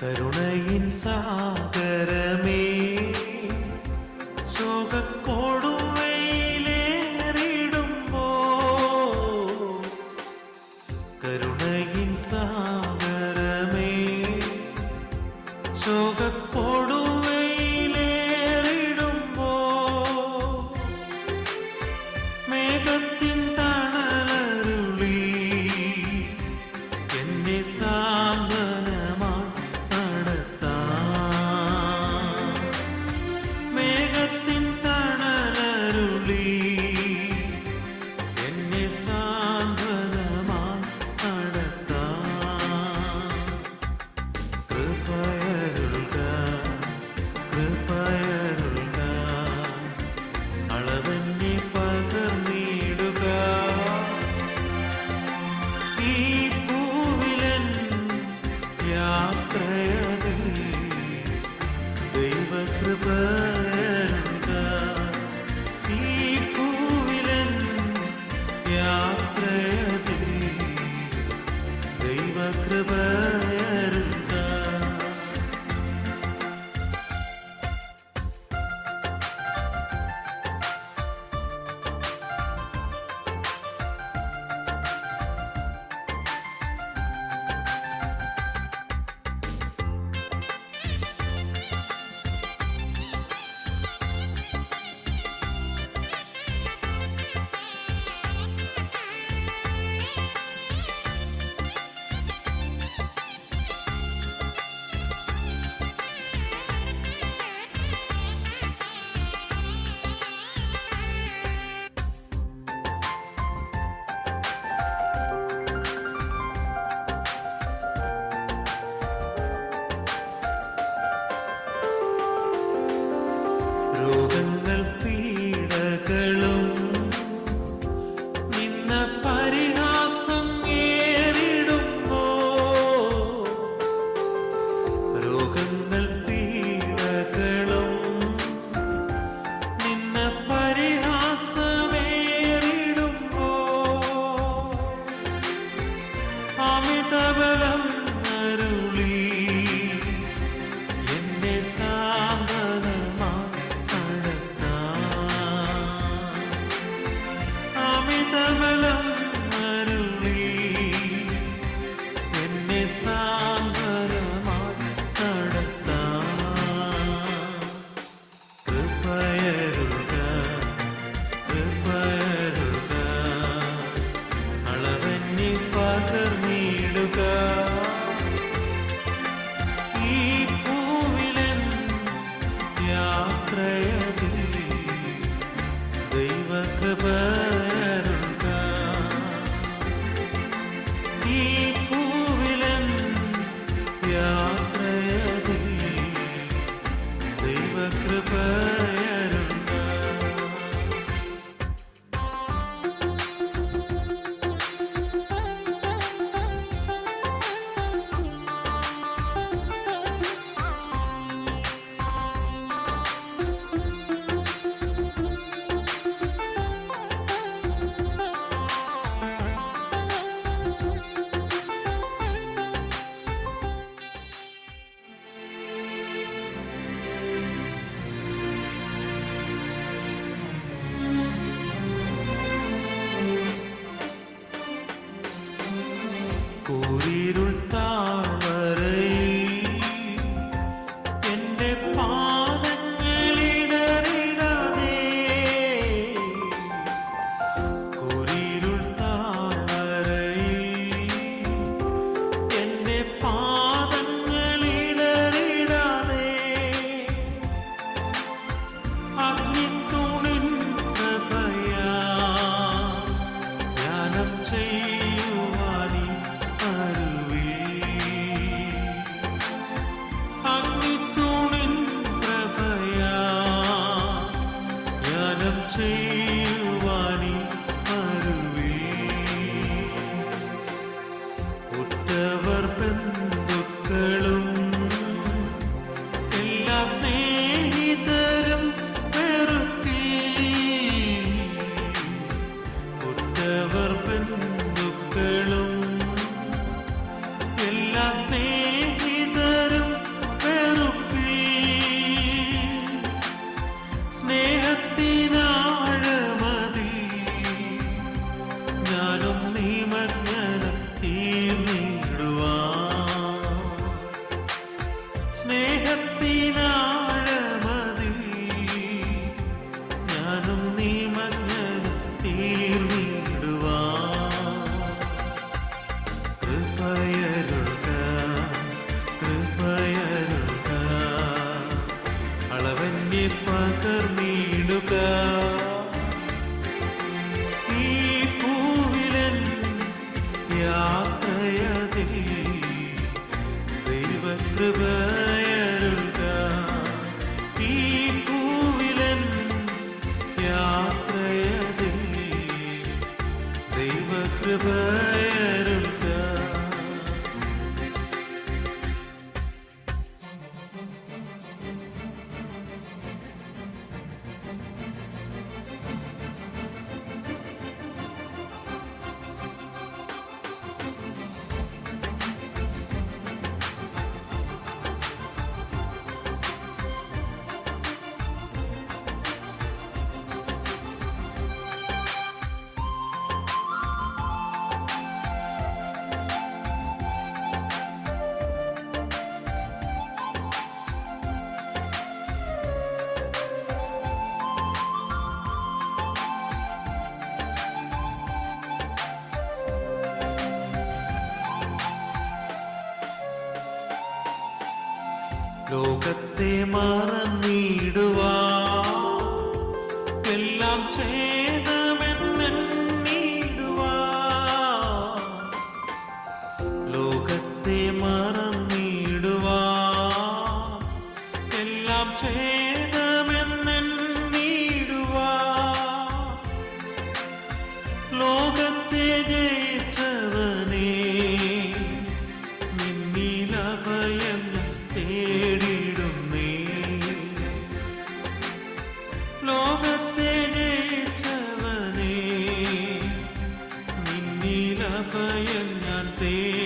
கருணையின் சாகரமே. descubrir. Smith. ഈ പൂവിലൻ യാത്രയതിൽ ദൈവകൃപയരുക ഈ പൂവിലൻ യാത്രയതിൽ ദൈവകൃപയരുക ലോകത്തെ മറന്നിടുവാ എല്ലാം ചെയ് തേ